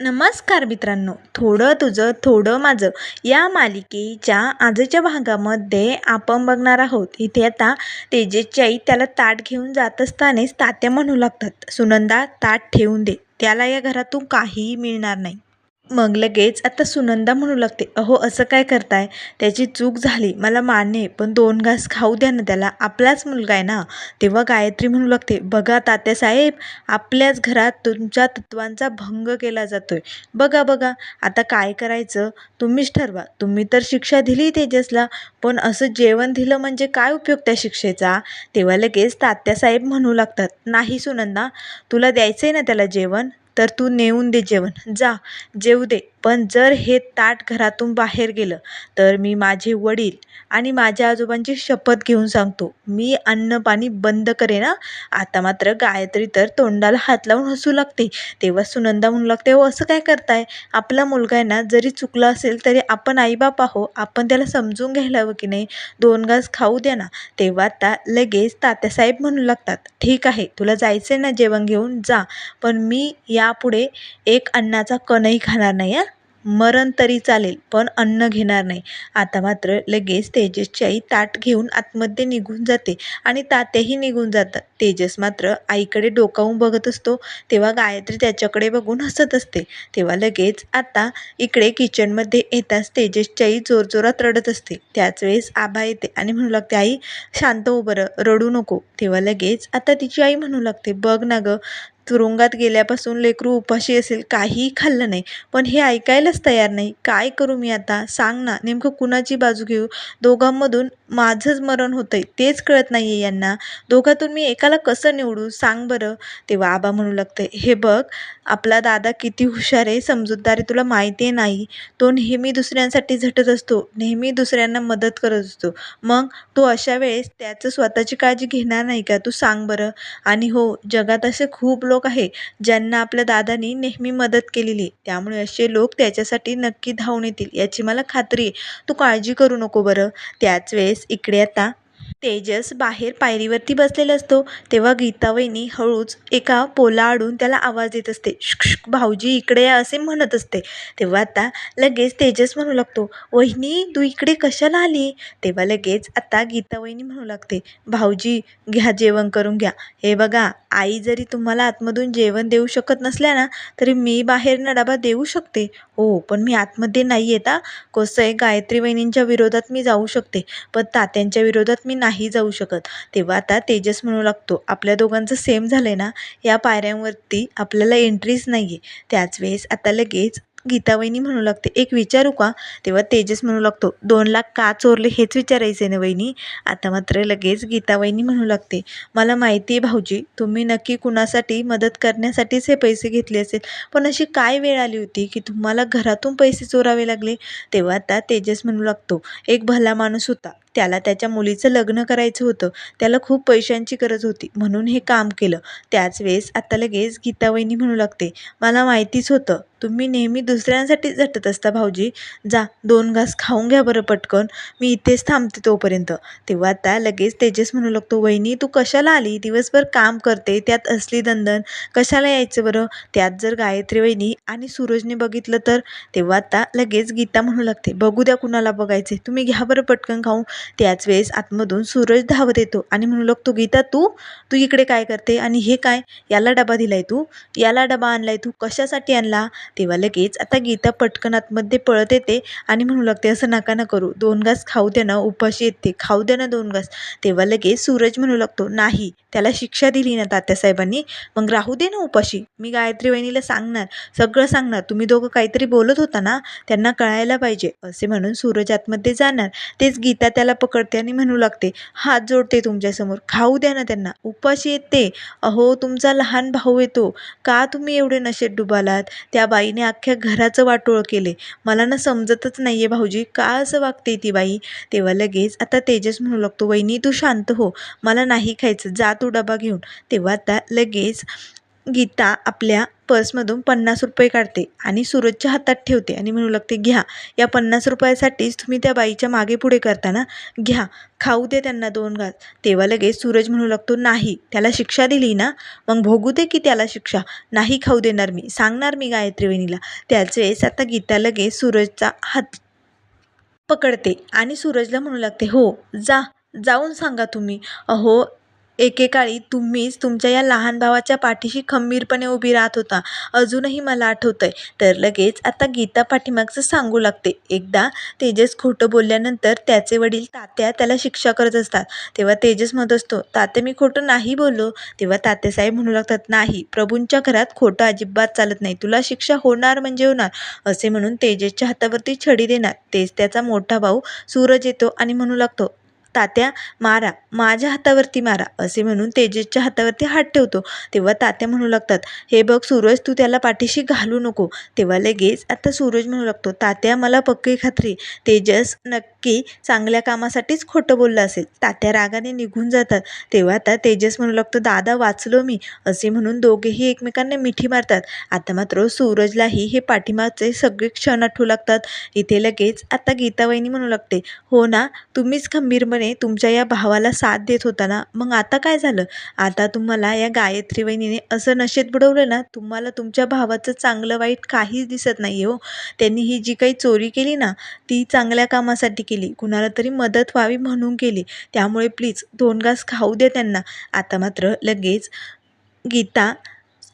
नमस्कार मित्रांनो थोडं तुझं थोडं माझं या मालिकेच्या आजच्या भागामध्ये आपण बघणार आहोत. इथे आता तेजेसची आई त्याला ताट घेऊन जात असतानाच तात्या म्हणू लागतात सुनंदा ताट ठेवून दे. त्याला या घरातून काहीही मिळणार नाही. मग लगेच आता सुनंदा म्हणू लागते अहो असं काय करताय? त्याची चूक झाली मला मान्य आहे पण दोन घास खाऊ द्या ना त्याला आपलाच मुलगा आहे ना? तेव्हा गायत्री म्हणू लागते बघा तात्यासाहेब आपल्याच घरात तुमच्या तत्वांचा भंग केला जातोय. बघा बघा आता काय करायचं? तुम्हीच ठरवा. तुम्ही तर शिक्षा दिली तेजसला पण असं जेवण दिलं म्हणजे काय उपयोग त्या शिक्षेचा? तेव्हा लगेच तात्यासाहेब म्हणू लागतात नाही सुनंदा तुला द्यायचं आहे ना त्याला जेवण? तर तू नेऊन दे जेवण. जा जेवू दे. पण जर हे ताट घरातून बाहेर गेलं तर मी माझे वडील आणि माझ्या आजोबांची शपथ घेऊन सांगतो. मी अन्नपाणी बंद करेन. ना आता मात्र गायत्री तर तोंडाला हात लावून हसू लागते. तेव्हा सुनंदा म्हणू लागते हो असं काय करताय? आपला मुलगा आहे ना जरी चुकला असेल तरी आपण आईबाप आहो आपण त्याला समजून घ्यायला हवं की नाही? दोन घास खाऊ द्या ना. तेव्हा आता लगेच तात्यासाहेब म्हणू लागतात ठीक आहे तुला जायचं आहे ना जेवण घेऊन? जा. पण मी या यापुढे एक अन्नाचा कणही खाणार नाही हां? मरण तरी चालेल पण अन्न घेणार नाही. आता मात्र लगेच तेजसची आई ताट घेऊन आतमध्ये निघून जाते आणि तात्याही निघून जातात. तेजस मात्र आईकडे डोकावून बघत असतो तेव्हा गायत्री त्याच्याकडे बघून हसत असते. तेव्हा लगेच आता इकडे किचनमध्ये येताच तेजसची आई जोरजोरात रडत असते. त्याच वेळेस आभा येते आणि म्हणू लागते आई शांत हो उभं रडू नको. तेव्हा लगेच आता तिची आई म्हणू लागते बघ ना गं तुरुंगात गेल्यापासून लेकरू उपाशी असेल काहीही खाल्लं नाही. पण हे ऐकायलाच तयार नाही. काय करू मी आता? सांग ना. नेमकं कुणाची बाजू घेऊ? दोघांमधून माझंच मरण होतंय तेच कळत नाही आहे यांना. दोघातून मी एकाला कसं निवडू? सांग बरं. तेव्हा आबा म्हणू लागते हे बघ आपला दादा किती हुशार आहे समजूतदार आहे तुला माहिती आहे नाही. तो नेहमी दुसऱ्यांसाठी झटत असतो नेहमी दुसऱ्यांना मदत करत असतो. मग तो अशा वेळेस त्याचं स्वतःची काळजी घेणार नाही का? तू सांग बरं. आणि हो जगात असे खूप लोक आहे ज्यांना आपल्या दादानी नेहमी मदत केलेली. आहे त्यामुळे असे लोक त्याच्यासाठी नक्की धावून येतील याची मला खात्री आहे. तू काळजी करू नको बरं. त्याच वेळेस इकडे आता तेजस बाहेर पायरीवरती बसलेला असतो. तेव्हा गीतावहिनी हळूच एका पोलाआडून त्याला आवाज देत असते. शुक भाऊजी इकडे या असे म्हणत असते. तेव्हा आता लगेच तेजस म्हणू लागतो. वहिनी तू इकडे कशाला आली? तेव्हा लगेच आता गीतावहिनी म्हणू लागते. भाऊजी घ्या जेवण करून घ्या. हे बघा आई जरी तुम्हाला आतमधून जेवण देऊ शकत नसल्या ना तरी मी बाहेरनं डबा देऊ शकते. हो पण मी आतमध्ये नाही येता कसं आहे गायत्री वहिनींच्या विरोधात मी जाऊ शकते. पण तात्यांच्या विरोधात मी नाही जाऊ शकत. तेव्हा आता तेजस म्हणू लागतो आपल्या दोघांचं सेम झालं आहे ना? या पायऱ्यांवरती आपल्याला एंट्रीच नाही आहे त्याच वेळेस आता लगेच गीतावहिनी म्हणू लागते एक विचारू का? तेव्हा तेजस म्हणू लागतो दोन लाख का चोरले हेच विचारायचे ना वहिनी? आता मात्र लगेच गीतावहिनी म्हणू लागते मला माहिती आहे भाऊजी तुम्ही नक्की कुणासाठी मदत करण्यासाठीच हे पैसे घेतले असेल पण अशी काय वेळ आली होती की तुम्हाला घरातून पैसे चोरावे लागले? तेव्हा आता तेजस म्हणू लागतो एक भला माणूस होता त्याला त्याच्या मुलीचं लग्न करायचं होतं. त्याला खूप पैशांची गरज होती. म्हणून हे काम केलं. त्याच वेळेस आता लगेच गीतावहिनी म्हणू लागते मला माहितीच होतं. तुम्ही नेहमी दुसऱ्यांसाठी झटत असता भाऊजी. जा दोन घास खाऊन घ्या बरं पटकन. मी इथेच थांबते तोपर्यंत. तेव्हा आता लगेच तेजस म्हणू लागतो वहिनी तू कशाला आली? दिवसभर काम करते. त्यात असली दंदन. कशाला यायचं बरं? त्यात जर गायत्री वहिनी आणि सूरजने बघितलं तर? तेव्हा आता लगेच गीता म्हणू लागते बघू द्या कुणाला बघायचे तुम्ही घ्या बरं पटकन खाऊन. त्याच वेळेस आतमधून सूरज धावत येतो. आणि म्हणू लागतो गीता तू? तू इकडे काय करते? आणि हे काय? याला डबा दिलाय तू? याला डबा आणलाय तू? कशासाठी आणला? तेव्हा लगेच आता गीता पटकन आतमध्ये पळत येते आणि म्हणू लागते असं नका ना करू. दोन घास खाऊ दे ना उपाशी येते. खाऊ दे ना दोन घास. तेव्हा लगेच सूरज म्हणू लागतो नाही त्याला शिक्षा दिली ना तात्यासाहेबांनी मग राहू दे ना उपाशी. मी गायत्री वहिनीला सांगणार. सगळं सांगणार. तुम्ही दोघं काहीतरी बोलत होता ना? त्यांना कळायला पाहिजे. असे म्हणून सूरज आतमध्ये जाणार. तेच गीता त्याला पकडते आणि म्हणू लागते हात जोडते तुमच्यासमोर खाऊ द्या ना त्यांना उपाशी येते. अहो तुमचा लहान भाऊ येतो. का तुम्ही एवढे नशेत डुबालात? त्या बाईने अख्ख्या घराचं वाटोळं केले. मला ना समजतच नाही आहे भाऊजी का असं वागते ती बाई? तेव्हा लगेच आता तेजस म्हणू लागतो वहिनी तू शांत हो. मला नाही खायचं. जा तू डबा घेऊन. तेव्हा आता लगेच गीता आपल्या पर्समधून पन्नास रुपये काढते आणि सूरजच्या हातात ठेवते आणि म्हणू लागते घ्या या पन्नास रुपयासाठीच तुम्ही त्या बाईच्या मागे पुढे करता ना घ्या खाऊ दे त्यांना दोन घास. तेव्हा लगेच सूरज म्हणू लागतो नाही त्याला शिक्षा दिली ना मग भोगू दे की त्याला शिक्षा. नाही खाऊ देणार मी सांगणार मी गायत्री वहिनीला. त्याच वेळेस आता गीता लगेच सूरजचा हात पकडते आणि सूरजला म्हणू लागते हो जा जाऊन सांगा तुम्ही. अहो एकेकाळी तुम्हीच तुमच्या या लहान भावाच्या पाठीशी खंबीरपणे उभी राहत होता. अजूनही मला आठवतंय. तर लगेच आता गीता पाठीमागचं सांगू लागते. एकदा तेजस खोटं बोलल्यानंतर त्याचे वडील तात्या त्याला शिक्षा करत असतात. तेव्हा तेजस म्हणत असतो तात्या मी खोटं नाही बोललो. तेव्हा तात्यासाहेब म्हणू लागतात नाही प्रभूंच्या घरात खोटं अजिबात चालत नाही. तुला शिक्षा होणार म्हणजे होणार. असे म्हणून तेजसच्या हातावरती छडी देणार. तेच त्याचा मोठा भाऊ सूरज येतो आणि म्हणू लागतो तात्या मारा माझ्या हातावरती मारा असे म्हणून तेजसच्या हातावरती हात ठेवतो. तेव्हा तात्या म्हणू लागतात हे बघ सूरज तू त्याला पाठीशी घालू नको. तेव्हा लगेच आता सूरज म्हणू लागतो तात्या मला पक्की खात्री तेजस नक्की चांगल्या कामासाठीच खोटं बोललं असेल. तात्या रागाने निघून जातात. तेव्हा आता तेजस म्हणू लागतो दादा वाचलो मी असे म्हणून दोघेही एकमेकांना मिठी मारतात. आता मात्र सूरजलाही हे पाठीमागचे सगळे क्षण आठवू लागतात. इथे लगेच आता गीतावहिनी म्हणू लागते हो ना तुम्हीच खंबीरपणे तुमच्या या भावाला साथ देत होता ना मग आता काय झालं? आता तुम्हाला या गायत्री वहिनीने असं नशेत बुडवलं ना तुम्हाला तुमच्या भावाचं चांगलं वाईट काहीच दिसत नाही हो. त्यांनी ही जी काही चोरी केली ना ती चांगल्या कामासाठी केली. कुणाला तरी मदत व्हावी म्हणून केली. त्यामुळे प्लीज दोन घास खाऊ दे त्यांना. आता मात्र लगेच गीता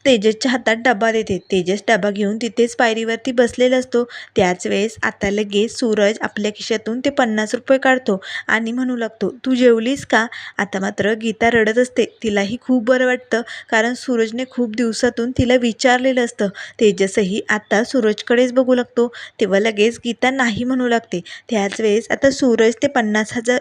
तेजसच्या हातात डबा देते. तेजस डबा घेऊन तिथेच पायरीवरती बसलेला असतो. त्याच वेळेस आता लगेच सूरज आपल्या खिशातून ते पन्नास रुपये काढतो आणि म्हणू लागतो तू जेवलीस का? आता मात्र गीता रडत असते. तिलाही खूप बरं वाटतं कारण सूरजने खूप दिवसातून तिला विचारलेलं असतं. तेजसही आता सूरजकडेच बघू लागतो. तेव्हा लगेच गीता नाही म्हणू लागते. त्याच वेळेस आता सूरज ते पन्नास हजार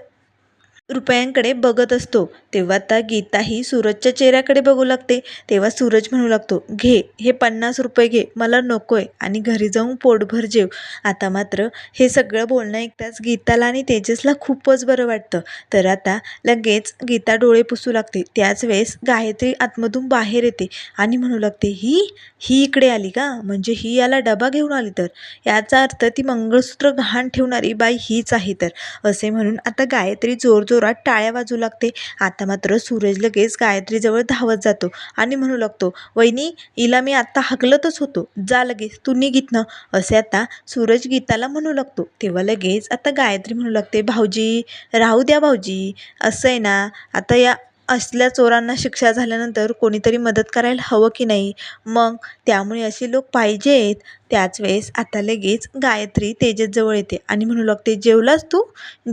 रुपयांकडे बघत असतो. तेव्हा आता गीताही सूरजच्या चेहऱ्याकडे बघू लागते. तेव्हा सूरज म्हणू लागतो घे हे पन्नास रुपये घे मला नको आहे आणि घरी जाऊन पोटभर जेव. आता मात्र हे सगळं बोलणं ऐकताच गीताला आणि तेजसला खूपच बरं वाटतं. तर आता लगेच गीता डोळे पुसू लागते. त्याच वेळेस गायत्री आतमधून बाहेर येते आणि म्हणू लागते ही ही इकडे आली का? म्हणजे ही याला डबा घेऊन आली तर याचा अर्थ ती मंगळसूत्र गहाण ठेवणारी बाई हीच आहे तर. असे म्हणून आता गायत्री जोर जोरात टाळ्या वाजू लागते. आता मात्र सूरज लगेच गायत्रीजवळ धावत जातो आणि म्हणू लागतो वहिनी हिला मी आत्ता हकलतच होतो. जा लगेच तू निघितनं असे आता सूरज गीताला म्हणू लागतो. तेव्हा लगेच आता गायत्री म्हणू लागते भाऊजी राहू द्या भाऊजी. असं आहे ना आता या असल्या चोरांना शिक्षा झाल्यानंतर कोणीतरी मदत करायला हवं की नाही? मग त्यामुळे असे लोक पाहिजेत. त्याच वेळेस आता लगेच गायत्री तेजसजवळ येते. आणि म्हणू लागते जेवलास तू?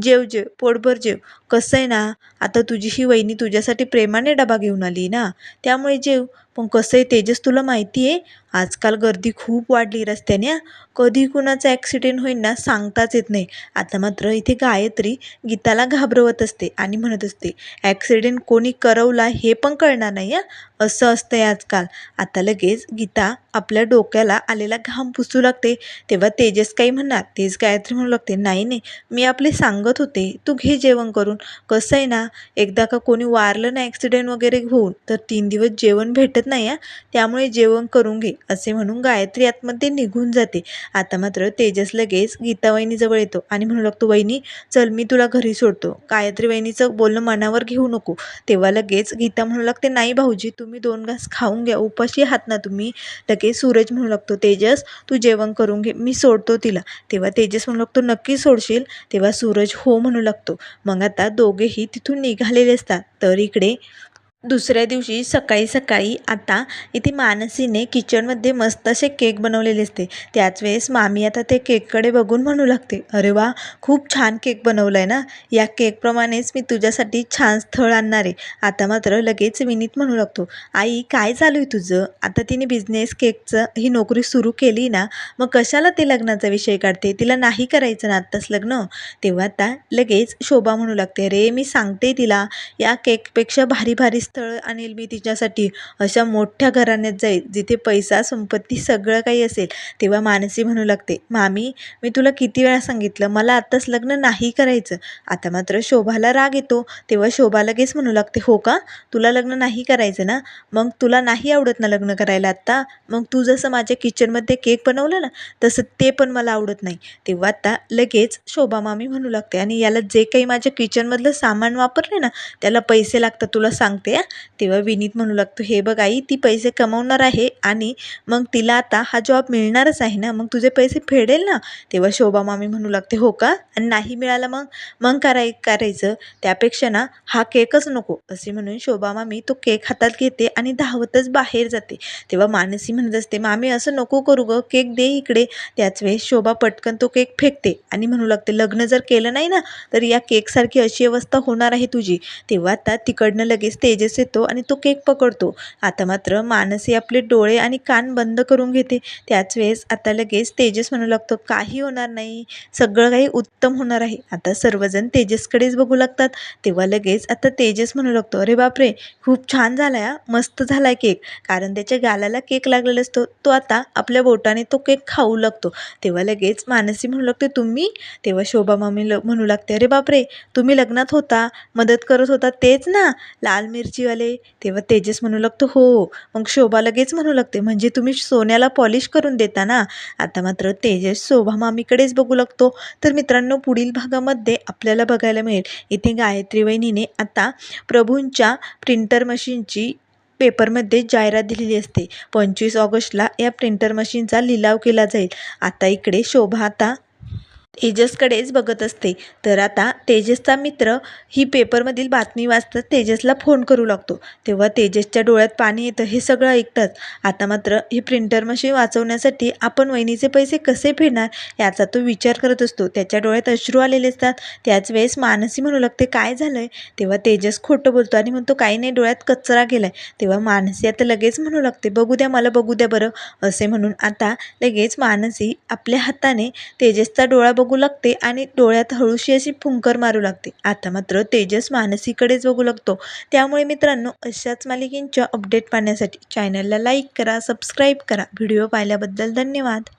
जेव जेव पोटभर जेव. कसं आहे ना आता तुझी ही वहिनी तुझ्यासाठी प्रेमाने डबा घेऊन आली ना त्यामुळे जेव. पण कसं आहे तेजस तुला माहिती आहे आजकाल गर्दी खूप वाढली रस्त्याने हां. कधी कुणाचा ॲक्सिडेंट होईल ना सांगताच येत नाही. आता मात्र इथे गायत्री गीताला घाबरवत असते आणि म्हणत असते ॲक्सिडेंट कोणी करवला हे पण कळणार नाही हां. असं असतंय आजकाल. आता लगेच गीता आपल्या डोक्याला आलेला घाम पुसू लागते. तेव्हा तेजस काही म्हणणार तेच गायत्री म्हणू लागते नाही नाही मी आपले सांगत होते तू घे जेवण करून. कसं आहे ना एकदा का कोणी वारलं ना ॲक्सिडेंट वगैरे होऊन तर तीन दिवस जेवण भेटत नाही आहे त्यामुळे जेवण करून घे असे म्हणून गायत्री आतमध्ये निघून जाते. आता मात्र तेजस लगेच गीता वहिनीजवळ येतो आणि म्हणू लागतो वहिनी चल मी तुला घरी सोडतो. गायत्री वहिनीचं बोलणं मनावर घेऊ नको. तेव्हा लगेच गीता म्हणू लागते नाही भाऊजी तुम्ही दोन घास खाऊन घ्या. उपाशी आहात ना तुम्ही लगेच सूरज म्हणू लागतो तेजस तू जेवण करून घे मी सोडतो तिला. तेव्हा तेजस म्हणू लागतो नक्की सोडशील? तेव्हा सूरज हो म्हणू लागतो. मग आता दोघेही तिथून निघालेले असतात. तर इकडे दुसऱ्या दिवशी सकाळी सकाळी आता इथे मानसीने किचनमध्ये मस्त असे केक बनवलेले असते. त्याच वेळेस मामी आता ते केककडे बघून म्हणू लागते अरे वा खूप छान केक बनवला आहे ना? या केकप्रमाणेच मी तुझ्यासाठी छान स्थळ आणणार आहे. आता मात्र लगेच विनीत म्हणू लागतो आई काय चालू आहे तुझं? आता तिने बिझनेस केकचं ही नोकरी सुरू केली ना मग कशाला ते लग्नाचा विषय काढते? तिला नाही करायचं ना आत्ताच लग्न? तेव्हा आता लगेच शोभा म्हणू लागते अरे मी सांगते तिला या केकपेक्षा भारी भारी स्थळ आणेल मी तिच्यासाठी. अशा मोठ्या घराण्यात जाईल जिथे पैसा संपत्ती सगळं काही असेल तेव्हा मानसी म्हणू लागते मामी मी तुला किती वेळा सांगितलं मला आत्ताच लग्न नाही करायचं. आता मात्र शोभाला राग येतो तेव्हा शोभा लगेच म्हणू लागते हो का? तुला लग्न नाही करायचं ना? मग तुला नाही आवडत ना लग्न करायला आत्ता? मग तू जसं माझ्या किचनमध्ये केक बनवलं ना तसं ते पण मला आवडत नाही. तेव्हा आता लगेच शोभा मामी म्हणू लागते आणि याला जे काही माझ्या किचनमधलं सामान वापरले ना त्याला पैसे लागतात तुला सांगते हा तेव्हा विनीत म्हणू लागतो हे बघ आई ती पैसे कमवणार आहे आणि मग तिला आता हा जॉब मिळणारच आहे ना मग तुझे पैसे फेडेल ना? तेव्हा शोभा मामी म्हणू लागते हो का? आणि नाही मिळालं मग? मग कराय करायचं. त्यापेक्षा ना हा केकच नको. असे म्हणून शोभा मामी तो केक हातात घेते आणि धावतच बाहेर जाते. तेव्हा मानसी म्हणत असते मामी असं नको करू गं. केक दे इकडे. त्याच वेळेस शोभा पटकन तो केक फेकते आणि म्हणू लागते लग्न जर केलं नाही ना तर या केकसारखी अशी अवस्था होणार आहे तुझी. तेव्हा आता तिकडनं लगेच तेजस येतो आणि तो केक पकडतो. आता मात्र मानसी आपले डोळे आणि कान बंद करून घेते. त्याच वेळेस आता लगेच तेजस म्हणू लागतो काही होणार नाही. सगळं काही उत्तम होणार आहे. आता सर्वजण तेजसकडेच बघू लागतात. तेव्हा लगेच आता तेजस म्हणू लागतो अरे बापरे! खूप छान झाला आहे मस्त झाला आहे केक. कारण त्याच्या गालाला केक लागलेला असतो. तो आता आपल्या बोटाने तो केक खाऊ लागतो. तेव्हा लगेच मानसी म्हणू लागते तुम्ही? तेव्हा शोभा मामी ल म्हणू लागते अरे बापरे! तुम्ही लग्नात होता मदत करत होता तेच ना? लाल मिरची मिरचीवाले तेव्हा तेजस म्हणू लागतो हो. मग शोभा लगेच म्हणू लागते म्हणजे तुम्ही सोन्याला पॉलिश करून देता ना? आता मात्र तेजस शोभा मामीकडेच बघू लागतो. तर मित्रांनो पुढील भागामध्ये आपल्याला बघायला मिळेल. इथे गायत्री वहिनीने आता प्रभूंच्या प्रिंटर मशीनची पेपरमध्ये जाहिरात दिलेली असते. पंचवीस ऑगस्टला या प्रिंटर मशीनचा लिलाव केला जाईल. आता इकडे शोभा आता तेजसकडेच बघत असते. तर आता तेजसचा मित्र ही पेपरमधील बातमी वाचतात तेजसला फोन करू लागतो. तेव्हा तेजसच्या डोळ्यात पाणी येतं हे सगळं ऐकतात. आता मात्र ही प्रिंटर मशीन वाचवण्यासाठी आपण वहिनीचे पैसे कसे फेडणार याचा तो विचार करत असतो. त्याच्या डोळ्यात अश्रू आलेले असतात. त्याच वेळेस मानसी म्हणू लागते काय झालं आहे तेव्हा तेजस खोटं बोलतो आणि म्हणतो काही नाही डोळ्यात कचरा गेला आहे तेव्हा मानसी आता लगेच म्हणू लागते बघू द्या मला बघू द्या बरं. असे म्हणून आता लगेच मानसी आपल्या हाताने तेजसचा डोळा बघू लागते आणि डोळ्यात हळूशी अशी फुंकर मारू लागते. आता मात्र तेजस मानसीकडेच बघू लागतो. त्यामुळे मित्रांनो अशाच मालिकेंच्या अपडेट पाहण्यासाठी चॅनलला लाईक करा सबस्क्राईब करा. व्हिडिओ पाहिल्याबद्दल धन्यवाद.